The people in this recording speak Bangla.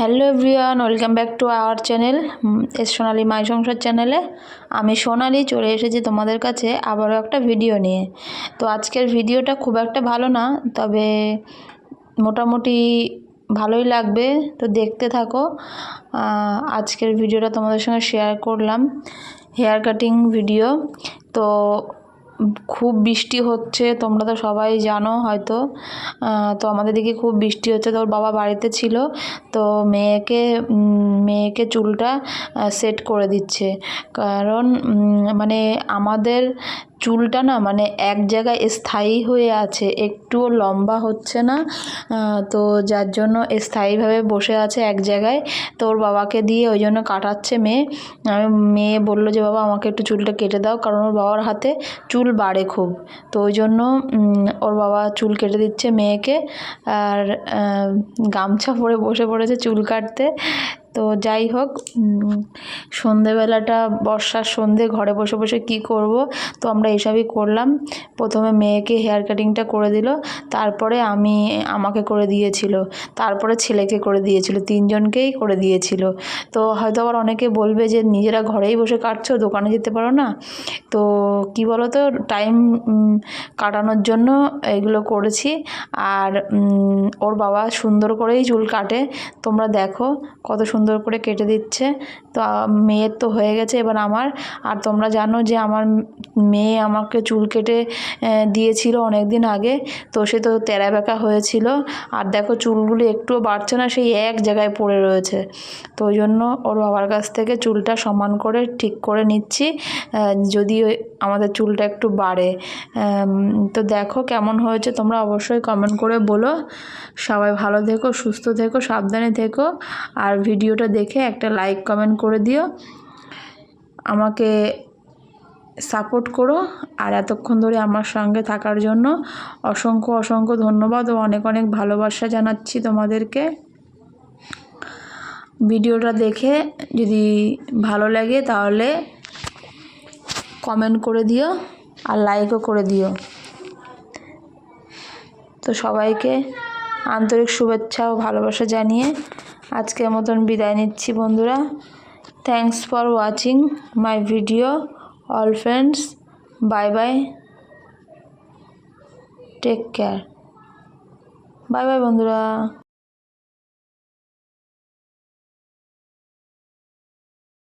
Hello everyone, welcome back to our channel S Sonali my Sansar চ্যানেলে। আমি সোনালি, চলে এসেছি তোমাদের কাছে আবারও একটা ভিডিও নিয়ে। তো আজকের ভিডিওটা খুব একটা ভালো না, তবে মোটামুটি ভালোই লাগবে, তো দেখতে থাকো। আজকের ভিডিওটা তোমাদের সঙ্গে শেয়ার করলাম হেয়ার কাটিং ভিডিও তো খুব বৃষ্টি হচ্ছে, তোমরা তো সবাই জানো হয়তো। তো আমাদের দিকে খুব বৃষ্টি হচ্ছে। তোর বাবা বাড়িতে ছিল, তো মেয়েকে মেয়েকে চুলটা সেট করে দিচ্ছে। কারণ মানে আমাদের চুলটা না মানে এক জায়গায় স্থায়ী হয়ে আছে, একটুও লম্বা হচ্ছে না তো যার জন্য স্থায়ীভাবে বসে আছে এক জায়গায়। তো ওর বাবাকে দিয়ে ওই জন্য কাটাচ্ছে মেয়ে। মেয়ে বলল যে, বাবা, আমাকে একটু চুলটা কেটে দাও, কারণ ওর বাবার হাতে চুল বাড়ে খুব। তো ওই জন্য ওর বাবা চুল কেটে দিচ্ছে মেয়েকে। আর গামছা পরে বসে পড়েছে চুল কাটতে। তো যাই হোক সন্ধেবেলাটা, বর্ষার সন্ধে, ঘরে বসে বসে কি করব? তো আমরা এসবই করলাম। প্রথমে মেয়েকে হেয়ার কাটিংটা করে দিল, তারপরে আমি আমাকে করে দিয়েছিল। তারপরে ছেলেকে করে দিয়েছিল, তিনজনকেই করে দিয়েছিল। তো হয়তো আবার অনেকে বলবে যে, নিজেরা ঘরেই বসে কাটছো, দোকানে যেতে পারো না? তো কি বলো তো টাইম কাটানোর জন্য এগুলো করেছি। আর ওর বাবা সুন্দর করেই চুল কাটে। তোমরা দেখো কত সুন্দর করে কেটে দিচ্ছে। তো মেয়ের তো হয়ে গেছে। এবার আমার, আর তোমরা জানো যে আমার মেয়ে আমাকে চুল কেটে দিয়েছিল অনেক দিন আগে। তো সে তো তেরা বেঁকা হয়েছিল। আর দেখো চুলগুলো একটুও বাড়ছে না, সেই এক জায়গায় পড়ে রয়েছে। তো ওই জন্য ওর বাবার কাছ থেকে চুলটা সমান করে ঠিক করে নিচ্ছি। যদি আমাদের চুলটা একটু বাড়ে। তো দেখো কেমন হয়েছে। তোমরা অবশ্যই কমেন্ট করে বলো। সবাই ভালো থেকো, সুস্থ থেকো, সাবধানে থেকো। আর ভিডিওটা দেখে একটা লাইক কমেন্ট করে দিও। আমাকে সাপোর্ট করো। আর এতক্ষণ ধরে আমার সঙ্গে থাকার জন্য অসংখ্য অসংখ্য ধন্যবাদ ও অনেক অনেক ভালোবাসা জানাচ্ছি তোমাদেরকে। ভিডিওটা দেখে যদি ভালো লাগে তাহলে কমেন্ট করে দিও আর লাইকও করে দিও। তো সবাইকে আন্তরিক শুভেচ্ছা ও ভালোবাসা জানিয়ে আজকের মতন বিদায় নিচ্ছি বন্ধুরা। Thanks for watching my video all friends bye bye take care bye bye বন্ধুরা।